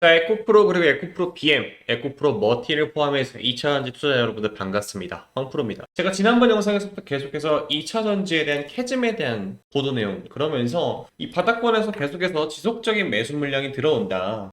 자, 에코프로 그리고 에코프로 BM, 에코프로 머티를 포함해서 2차전지 투자 여러분들 반갑습니다. 황프로입니다. 제가 지난번 영상에서부터 계속해서 2차전지에 대한 캐즘에 대한 보도 내용 그러면서 이 바닥권에서 계속해서 지속적인 매수 물량이 들어온다.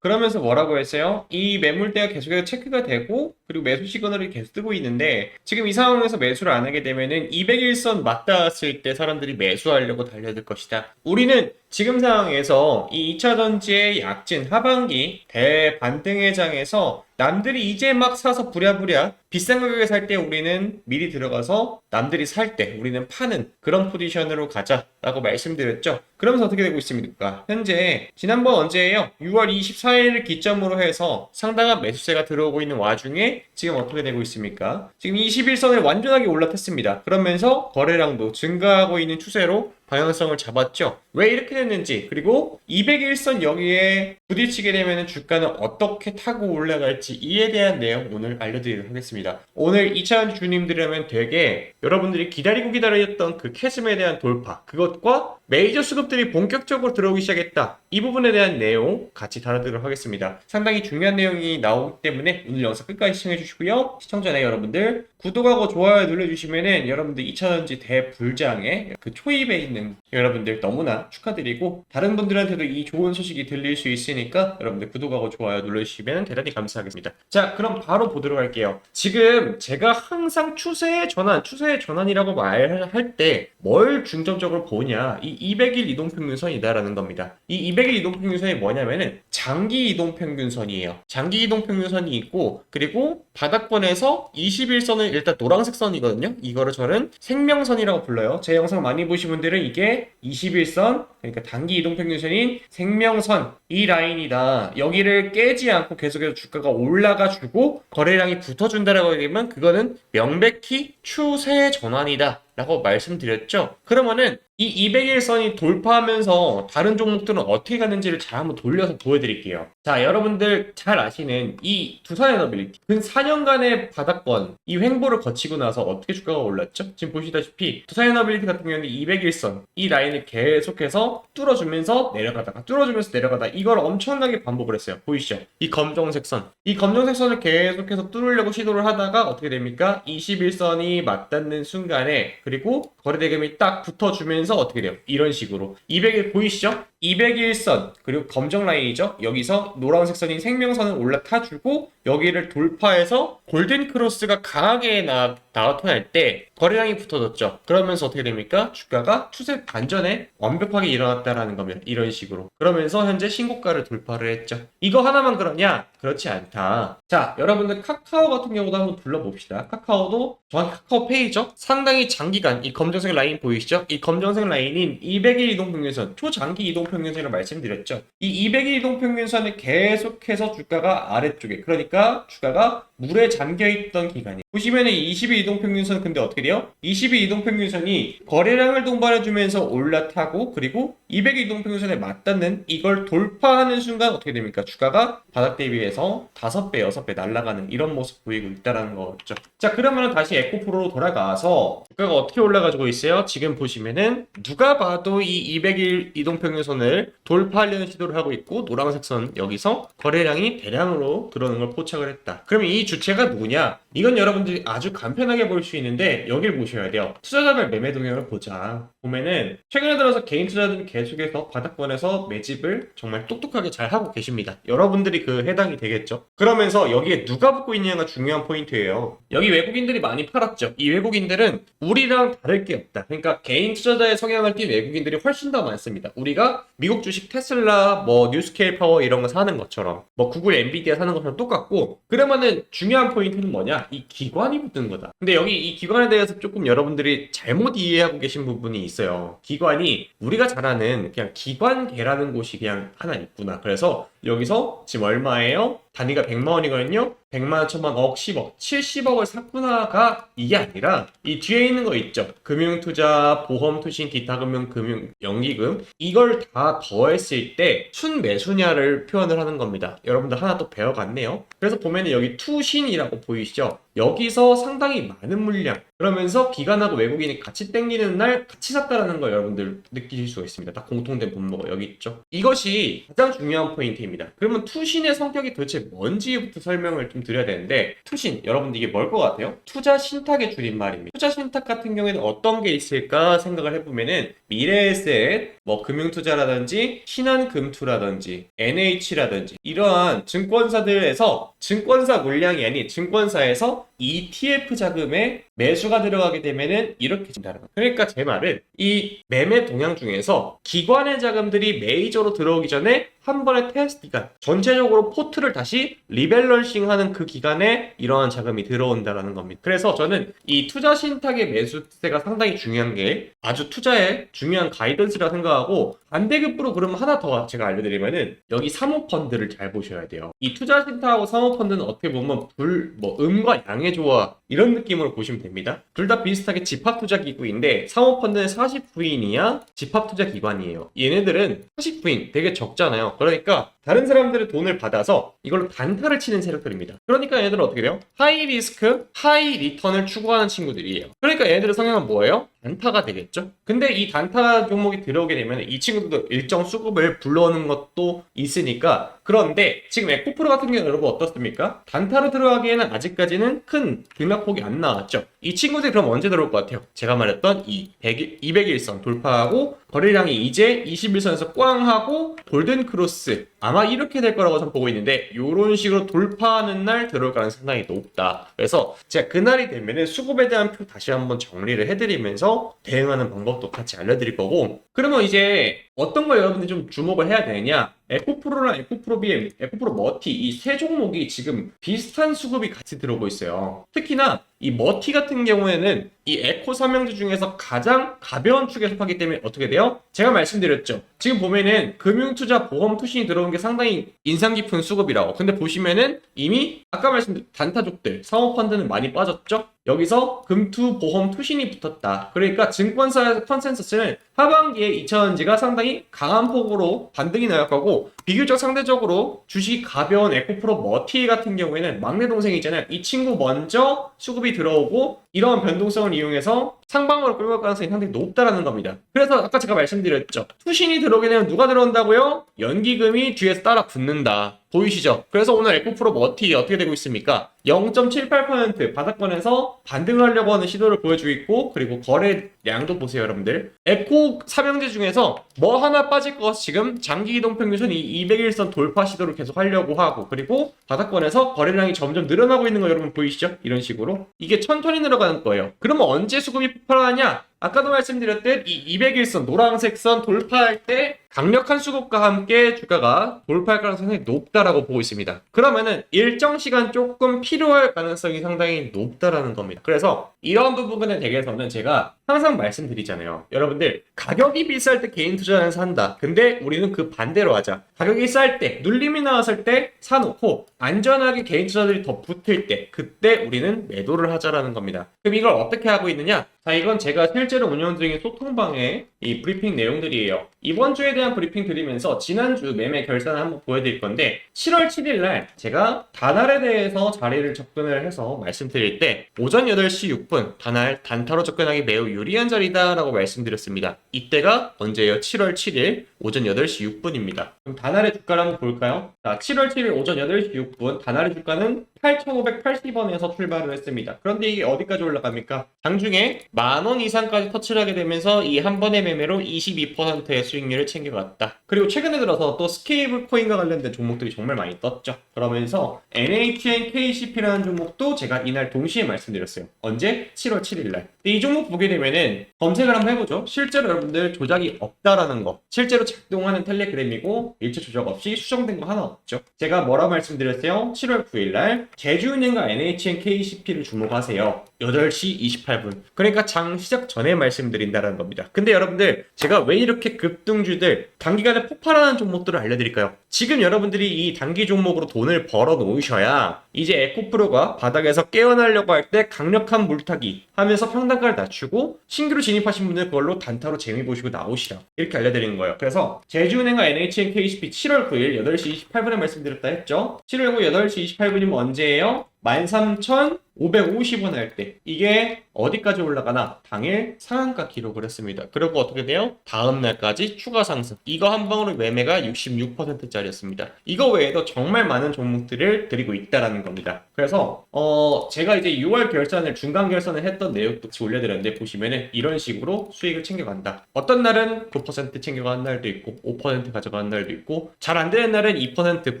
그러면서 뭐라고 했어요? 이 매물대가 계속해서 체크가 되고 그리고 매수 시그널이 계속 뜨고 있는데 지금 이 상황에서 매수를 안 하게 되면은 201선 맞닿았을 때 사람들이 매수하려고 달려들 것이다. 우리는 지금 상황에서 이 2차 전지의 약진 하반기 대반등의 장에서 남들이 이제 막 사서 부랴부랴 비싼 가격에 살 때 우리는 미리 들어가서 남들이 살 때 우리는 파는 그런 포지션으로 가자라고 말씀드렸죠. 그러면서 어떻게 되고 있습니까? 현재 지난번 언제예요? 6월 24일을 기점으로 해서 상당한 매수세가 들어오고 있는 와중에 지금 어떻게 되고 있습니까? 지금 21선을 완전하게 올라탔습니다. 그러면서 거래량도 증가하고 있는 추세로 방향성을 잡았죠. 왜 이렇게 됐는지 그리고 201선 여기에 부딪히게 되면 주가는 어떻게 타고 올라갈지 이에 대한 내용 오늘 알려드리도록 하겠습니다. 오늘 2차원 주님들이라면 되게 여러분들이 기다리고 기다렸던 그 캐즘에 대한 돌파 그것과 메이저 수급들이 본격적으로 들어오기 시작했다. 이 부분에 대한 내용 같이 다뤄드리도록 하겠습니다. 상당히 중요한 내용이 나오기 때문에 오늘 영상 끝까지 시청해 주시고요. 시청자네 여러분들 구독하고 좋아요 눌러주시면은 여러분들 2차전지 대불장의 그 초입에 있는 evening. 여러분들 너무나 축하드리고 다른 분들한테도 이 좋은 소식이 들릴 수 있으니까 여러분들 구독하고 좋아요 눌러주시면 대단히 감사하겠습니다. 자 그럼 바로 보도록 할게요. 지금 제가 항상 추세의 전환, 추세의 전환이라고 말할 때 뭘 중점적으로 보냐 이 200일 이동평균선이다라는 겁니다. 이 200일 이동평균선이 뭐냐면은 장기 이동평균선이에요. 장기 이동평균선이 있고 그리고 바닥권에서 21선은 일단 노란색 선이거든요. 이거를 저는 생명선이라고 불러요. 제 영상 많이 보신 분들은 이게 21선 그러니까 단기 이동평균선인 생명선 이 라인이다. 여기를 깨지 않고 계속해서 주가가 올라가 주고 거래량이 붙어준다라고 하면 그거는 명백히 추세 전환이다. 라고 말씀드렸죠. 그러면은 이 201선이 돌파하면서 다른 종목들은 어떻게 가는지를 잘 한번 돌려서 보여드릴게요. 자, 여러분들 잘 아시는 이 두산 에너빌리티. 근 4년간의 바닥권, 이 횡보를 거치고 나서 어떻게 주가가 올랐죠? 지금 보시다시피 두산 에너빌리티 같은 경우는 201선, 이 라인을 계속해서 뚫어주면서 내려가다가 뚫어주면서 내려가다 이걸 엄청나게 반복을 했어요. 보이시죠? 이 검정색 선. 이 검정색 선을 계속해서 뚫으려고 시도를 하다가 어떻게 됩니까? 21선이 맞닿는 순간에 그리고 거래대금이 딱 붙어주면서 어떻게 돼요? 이런 식으로 200일 보이시죠? 201선 그리고 검정 라인이죠. 여기서 노란색 선인 생명선을 올라타주고 여기를 돌파해서 골든 크로스가 강하게 나, 나타날 때 거래량이 붙어졌죠. 그러면서 어떻게 됩니까? 주가가 추세 반전에 완벽하게 일어났다라는 겁니다. 이런 식으로. 그러면서 현재 신고가를 돌파를 했죠. 이거 하나만 그러냐? 그렇지 않다. 자, 여러분들 카카오 같은 경우도 한번 불러봅시다. 카카오도 정확히 카카오 페이죠. 상당히 장기간 이 검정색 라인 보이시죠? 이 검정색 라인인 200일 이동 평균선, 초장기 이동 평균선을 말씀드렸죠. 이 200일 이동평균선을 계속해서 주가가 아래쪽에, 그러니까 주가가 물에 잠겨있던 기간이 보시면 은 20일 이동평균선 근데 어떻게 돼요? 20일 이동평균선이 거래량을 동반해주면서 올라타고 그리고 200일 이동평균선에 맞닿는 이걸 돌파하는 순간 어떻게 됩니까? 주가가 바닥 대비해서 5배, 6배 날아가는 이런 모습 보이고 있다는 거죠. 자 그러면 다시 에코프로로 돌아가서 주가가 어떻게 올라가지고 있어요? 지금 보시면은 누가 봐도 이 200일 이동평균선 을 돌파하려는 시도를 하고 있고 노란색 선 여기서 거래량이 대량으로 들어오는 걸 포착을 했다. 그러면 이 주체가 누구냐? 이건 여러분들이 아주 간편하게 볼 수 있는데 여길 보셔야 돼요. 투자자별 매매 동향을 보자. 보면은 최근에 들어서 개인 투자들이 계속해서 바닥권에서 매집을 정말 똑똑하게 잘 하고 계십니다. 여러분들이 그 해당이 되겠죠. 그러면서 여기에 누가 붙고 있느냐가 중요한 포인트예요. 여기 외국인들이 많이 팔았죠. 이 외국인들은 우리랑 다를 게 없다. 그러니까 개인 투자자의 성향을 띈 외국인들이 훨씬 더 많습니다. 우리가 미국 주식 테슬라, 뭐 뉴스케일 파워 이런 거 사는 것처럼, 뭐 구글 엔비디아 사는 것처럼 똑같고, 그러면은 중요한 포인트는 뭐냐? 이 기관이 붙는 거다. 근데 여기 이 기관에 대해서 조금 여러분들이 잘못 이해하고 계신 부분이 있어요. 기관이 우리가 잘 아는 그냥 기관계라는 곳이 그냥 하나 있구나. 그래서 여기서 지금 얼마예요? 단위가 100만 원이거든요. 100만 원, 1000만 원, 억, 10억, 70억을 샀구나가 이게 아니라 이 뒤에 있는 거 있죠. 금융투자, 보험, 투신, 기타 금융, 금융, 연기금 이걸 다 더했을 때 순매수냐를 표현을 하는 겁니다. 여러분들 하나 또 배워갔네요. 그래서 보면 여기 투신이라고 보이시죠? 여기서 상당히 많은 물량 그러면서 기관하고 외국인이 같이 땡기는 날 같이 샀다라는 걸 여러분들 느끼실 수가 있습니다. 다 공통된 분모가 여기 있죠. 이것이 가장 중요한 포인트입니다. 그러면 투신의 성격이 도대체 뭔지부터 설명을 좀 드려야 되는데 투신 여러분들 이게 뭘 것 같아요? 투자 신탁의 줄임말입니다. 투자 신탁 같은 경우에는 어떤 게 있을까 생각을 해보면은 미래에셋, 뭐 금융투자라든지 신한금투라든지 NH라든지 이러한 증권사들에서 증권사 물량이 아닌 증권사에서 ETF 자금에 매수가 들어가게 되면은 이렇게 된다는 거예요. 그러니까 제 말은 이 매매 동향 중에서 기관의 자금들이 메이저로 들어오기 전에 한 번의 테스트 기간, 전체적으로 포트를 다시 리밸런싱 하는 그 기간에 이러한 자금이 들어온다라는 겁니다. 그래서 저는 이 투자 신탁의 매수세가 상당히 중요한 게 아주 투자에 중요한 가이던스라 생각하고 반대급부로 그러면 하나 더 제가 알려드리면은 여기 사모펀드를 잘 보셔야 돼요. 이 투자 신탁하고 사모펀드는 어떻게 보면 불, 뭐 음과 양의 조화 이런 느낌으로 보시면 됩니다. 둘 다 비슷하게 집합투자 기구인데 사모펀드는 49인이야 집합투자 기관이에요. 얘네들은 49인 되게 적잖아요. 그러니까 다른 사람들의 돈을 받아서 이걸로 단타를 치는 세력들입니다. 그러니까 얘네들은 어떻게 돼요? 하이 리스크, 하이 리턴을 추구하는 친구들이에요. 그러니까 얘네들의 성향은 뭐예요? 단타가 되겠죠? 근데 이 단타 종목이 들어오게 되면 이 친구들도 일정 수급을 불러오는 것도 있으니까 그런데 지금 에코프로 같은 경우는 여러분 어떻습니까? 단타로 들어가기에는 아직까지는 큰 등락폭이 안 나왔죠. 이 친구들이 그럼 언제 들어올 것 같아요? 제가 말했던 이 100, 200일선 돌파하고 거래량이 이제 21선에서 꽝 하고 골든 크로스 아마 이렇게 될 거라고 저는 보고 있는데 이런 식으로 돌파하는 날 들어올 가능성이 상당히 높다. 그래서 제가 그날이 되면은 수급에 대한 표 다시 한번 정리를 해드리면서 대응하는 방법도 같이 알려드릴 거고 그러면 이제 어떤 걸 여러분들이 좀 주목을 해야 되느냐 에코프로랑 에코프로 BM, 에코프로 머티 이 세 종목이 지금 비슷한 수급이 같이 들어오고 있어요. 특히나 이 머티 같은 경우에는 이 에코 삼형제 중에서 가장 가벼운 축에 속하기 때문에 어떻게 돼요? 제가 말씀드렸죠. 지금 보면은 금융투자 보험 투신이 들어온 게 상당히 인상 깊은 수급이라고. 근데 보시면은 이미 아까 말씀드린 단타족들 사모펀드는 많이 빠졌죠? 여기서 금투 보험 투신이 붙었다. 그러니까 증권사 컨센서스는 하반기에 2차전지가 상당히 강한 폭으로 반등이 나올 거고 비교적 상대적으로 주식 가벼운 에코프로 머티 같은 경우에는 막내 동생이 있잖아요. 이 친구 먼저 수급이 들어오고 이런 변동성을 이용해서 상방으로 끌고 갈 가능성이 상당히 높다라는 겁니다. 그래서 아까 제가 말씀드렸죠. 투신이 들어오게 되면 누가 들어온다고요? 연기금이 뒤에서 따라 붙는다. 보이시죠? 그래서 오늘 에코프로 머티 어떻게 되고 있습니까? 0.78% 바닥권에서 반등을 하려고 하는 시도를 보여주고 있고 그리고 거래량도 보세요 여러분들 에코 삼형제 중에서 뭐 하나 빠질 것 지금 장기 이동 평균선 이 200일선 돌파 시도를 계속 하려고 하고 그리고 바닥권에서 거래량이 점점 늘어나고 있는 거 여러분 보이시죠? 이런 식으로 이게 천천히 늘어가는 거예요 그러면 언제 수급이 폭발하냐? 아까도 말씀드렸듯 이 200일선 노란색 선 돌파할 때 강력한 수급과 함께 주가가 돌파할 가능성이 높다라고 보고 있습니다. 그러면은 일정 시간 조금 필요할 가능성이 상당히 높다라는 겁니다. 그래서 이런 부분에 대해서는 제가 항상 말씀드리잖아요. 여러분들 가격이 비쌀 때 개인 투자는 산다. 근데 우리는 그 반대로 하자. 가격이 쌀 때, 눌림이 나왔을 때 사놓고 안전하게 개인 투자들이 더 붙을 때 그때 우리는 매도를 하자라는 겁니다. 그럼 이걸 어떻게 하고 있느냐? 자, 이건 제가 실제 로 운영 중인 소통방의 이 브리핑 내용들이에요. 이번 주에 대한 브리핑 드리면서 지난주 매매 결산을 한번 보여드릴 건데 7월 7일 날 제가 다날에 대해서 자리를 접근을 해서 말씀드릴 때 오전 8시 6분 다날 단타로 접근하기 매우 유리한 자리다라고 말씀드렸습니다. 이때가 언제예요? 7월 7일 오전 8시 6분입니다. 그럼 다날의 주가를 한번 볼까요? 자, 7월 7일 오전 8시 6분 다날의 주가는 8,580원에서 출발을 했습니다. 그런데 이게 어디까지 올라갑니까? 장중에 만 원 이상까지 터치를 하게 되면서 이 한 번의 매매로 22%의 수익률을 챙겨갔다. 그리고 최근에 들어서 또 스케이블 코인과 관련된 종목들이 정말 많이 떴죠. 그러면서 NHN KCP라는 종목도 제가 이날 동시에 말씀드렸어요. 언제? 7월 7일 날. 이 종목 보게 되면은 검색을 한번 해보죠. 실제로 여러분들 조작이 없다라는 거. 실제로 작동하는 텔레그램이고 일체 조작 없이 수정된 거 하나 없죠. 제가 뭐라 말씀드렸어요? 7월 9일 날 제주은행과 NHN KCP를 주목하세요. 8시 28분. 그러니까 장 시작 전에 말씀드린다는 겁니다. 근데 여러분들, 제가 왜 이렇게 급등주들 단기간에 폭발하는 종목들을 알려드릴까요? 지금 여러분들이 이 단기 종목으로 돈을 벌어 놓으셔야 이제 에코프로가 바닥에서 깨어나려고 할 때 강력한 물타기 하면서 평단가를 낮추고 신규로 진입하신 분들 그걸로 단타로 재미 보시고 나오시라. 이렇게 알려드리는 거예요. 그래서 제주은행과 NHN KCP 7월 9일 8시 28분에 말씀드렸다 했죠. 7월 9 8시 28분이면 언제예요? 13,550원 할 때. 이게 어디까지 올라가나 당일 상한가 기록을 했습니다. 그리고 어떻게 돼요? 다음 날까지 추가 상승. 이거 한 방으로 매매가 66%짜리였습니다. 이거 외에도 정말 많은 종목들을 드리고 있다라는 겁니다. 그래서 어 제가 이제 6월 결산을 중간 결산을 했던 내용도 같이 올려드렸는데 보시면은 이런 식으로 수익을 챙겨간다. 어떤 날은 9% 챙겨가는 날도 있고 5% 가져가는 날도 있고 잘 안 되는 날은 2%,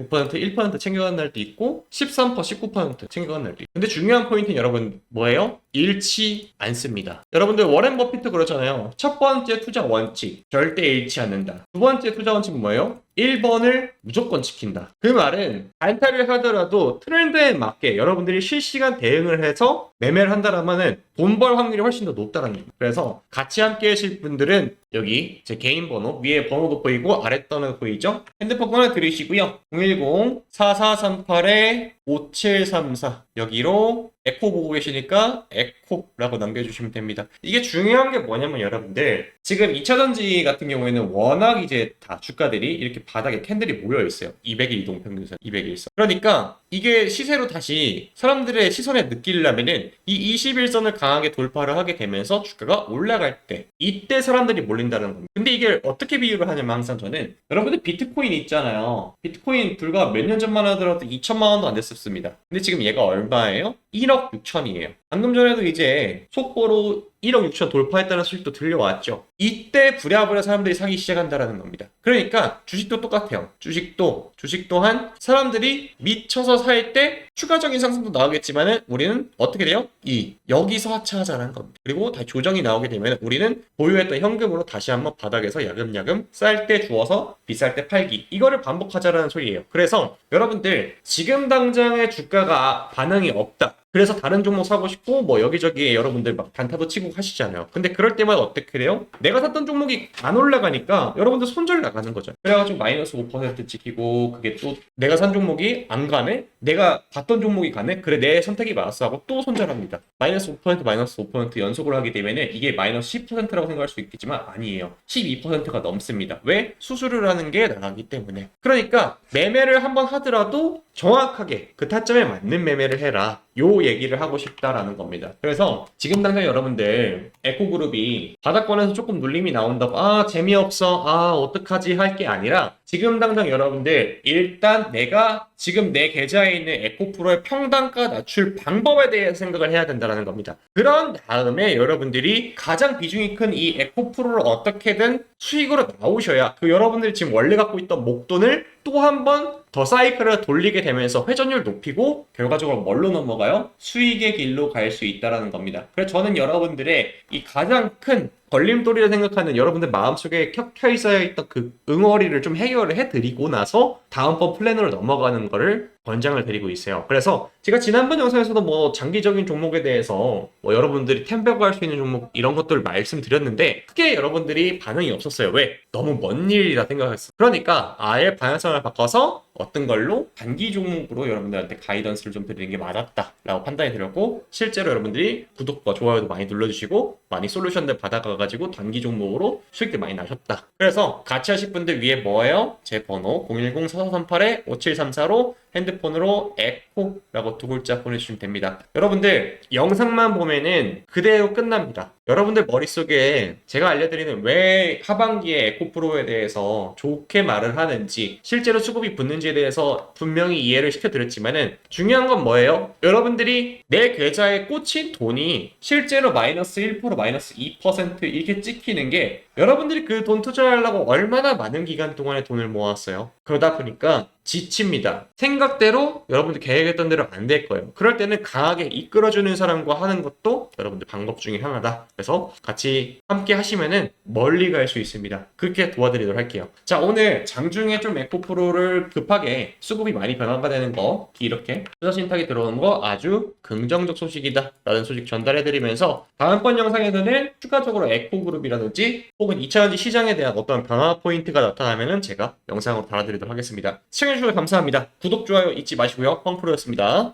9%, 1% 챙겨가는 날도 있고 13%, 19% 챙겨가는 날도 있고 근데 중요한 포인트는 여러분 뭐예요? 잃지 않습니다. 여러분들 워렌 버핏도 그러잖아요. 첫 번째 투자 원칙 절대 잃지 않는다. 두 번째 투자 원칙은 뭐예요? 1번을 무조건 지킨다. 그 말은 단타를 하더라도 트렌드에 맞게 여러분들이 실시간 대응을 해서 매매를 한다라면은 돈 벌 확률이 훨씬 더 높다는 겁니다. 그래서 같이 함께 하실 분들은 여기 제 개인 번호 위에 번호도 보이고 아래 떠는 보이죠? 핸드폰 꺼내 들으시고요. 010-4438-5734 여기로 에코 보고 계시니까 에코라고 남겨주시면 됩니다. 이게 중요한 게 뭐냐면 여러분들 지금 2차전지 같은 경우에는 워낙 이제 다 주가들이 이렇게 바닥에 캔들이 모여 있어요. 200일 이동 평균선 200일선. 그러니까 이게 시세로 다시 사람들의 시선에 느끼려면은 이 21선을 강하게 돌파를 하게 되면서 주가가 올라갈 때 이때 사람들이 몰린다는 겁니다. 근데 이게 어떻게 비유를 하냐면 항상 저는 여러분들 비트코인 있잖아요. 비트코인 불과 몇 년 전만 하더라도 2천만 원도 안 됐었습니다. 근데 지금 얘가 얼마예요? 1억 6천이에요. 방금 전에도 이제 속보로 1억 6천 돌파했다는 소식도 들려왔죠. 이때 부랴부랴 사람들이 사기 시작한다라는 겁니다. 그러니까 주식도 똑같아요. 주식도 주식 또한 사람들이 미쳐서 살 때 추가적인 상승도 나오겠지만은 우리는 어떻게 돼요? 이 여기서 하차하자는 겁니다. 그리고 다시 조정이 나오게 되면 우리는 보유했던 현금으로 다시 한번 바닥에서 야금야금 쌀 때 주어서 비쌀 때 팔기 이거를 반복하자라는 소리예요. 그래서 여러분들 지금 당장의 주가가 반응이 없다. 그래서 다른 종목 사고 싶고 뭐 여기저기 여러분들 막 단타도 치고 하시잖아요. 근데 그럴 때마다 어떻게 돼요? 내가 샀던 종목이 안 올라가니까 여러분들 손절 나가는 거죠. 그래가지고 마이너스 5% 지키고 그게 또 내가 산 종목이 안 가네? 내가 봤던 종목이 가네? 그래 내 선택이 맞았어 하고 또 손절합니다. 마이너스 5% 마이너스 5% 연속으로 하게 되면 이게 마이너스 10%라고 생각할 수 있겠지만 아니에요. 12%가 넘습니다. 왜? 수수료를 하는 게 나가기 때문에. 그러니까 매매를 한번 하더라도 정확하게 그 타점에 맞는 매매를 해라. 요 얘기를 하고 싶다라는 겁니다. 그래서 지금 당장 여러분들 에코그룹이 바닥권에서 조금 눌림이 나온다고 아 재미없어 아 어떡하지 할 게 아니라 지금 당장 여러분들 일단 내가 지금 내 계좌에 있는 에코프로의 평단가 낮출 방법에 대해 생각을 해야 된다는 겁니다. 그런 다음에 여러분들이 가장 비중이 큰 이 에코프로를 어떻게든 수익으로 나오셔야 그 여러분들이 지금 원래 갖고 있던 목돈을 또 한 번 더 사이클을 돌리게 되면서 회전율 높이고 결과적으로 뭘로 넘어가요? 수익의 길로 갈 수 있다라는 겁니다. 그래서 저는 여러분들의 이 가장 큰 걸림돌이라 생각하는 여러분들 마음속에 켜켜 있어야 있던 그 응어리를 좀 해결을 해드리고 나서 다음번 플랜으로 넘어가는 거를 권장을 드리고 있어요. 그래서 제가 지난번 영상에서도 뭐 장기적인 종목에 대해서 뭐 여러분들이 템백할 수 있는 종목 이런 것들을 말씀드렸는데 크게 여러분들이 반응이 없었어요. 왜? 너무 먼 일이라 생각했어. 그러니까 아예 방향성을 바꿔서 어떤 걸로 단기 종목으로 여러분들한테 가이던스를 좀 드리는 게 맞았다라고 판단이 들었고 실제로 여러분들이 구독과 좋아요도 많이 눌러주시고 많이 솔루션들 받아가가 지고 단기 종목으로 수익들 많이 나셨다. 그래서 같이 하실 분들 위에 뭐예요? 제 번호 010-4438-5734로 핸드폰으로 에코라고 두 글자 보내주시면 됩니다. 여러분들 영상만 보면은 그대로 끝납니다. 여러분들 머릿속에 제가 알려드리는 왜 하반기에 에코 프로에 대해서 좋게 말을 하는지 실제로 수급이 붙는지에 대해서 분명히 이해를 시켜드렸지만은 중요한 건 뭐예요? 여러분들이 내 계좌에 꽂힌 돈이 실제로 마이너스 1% 마이너스 2% 이렇게 찍히는 게 여러분들이 그 돈 투자하려고 얼마나 많은 기간 동안에 돈을 모았어요? 그러다 보니까 지칩니다. 생각대로 여러분들 계획했던 대로 안 될 거예요. 그럴 때는 강하게 이끌어주는 사람과 하는 것도 여러분들 방법 중에 하나다. 그래서 같이 함께 하시면은 멀리 갈 수 있습니다. 그렇게 도와드리도록 할게요. 자, 오늘 장중에 좀 에코 프로를 급하게 수급이 많이 변화가 되는 거, 이렇게 투자 신탁이 들어오는 거 아주 긍정적 소식이다. 라는 소식 전달해드리면서 다음번 영상에서는 추가적으로 에코 그룹이라든지 혹은 2차전지 시장에 대한 어떤 변화 포인트가 나타나면은 제가 영상으로 달아드리도록 하겠습니다. 시청해주셔서 감사합니다. 구독, 좋아요 잊지 마시고요. 펑프로였습니다.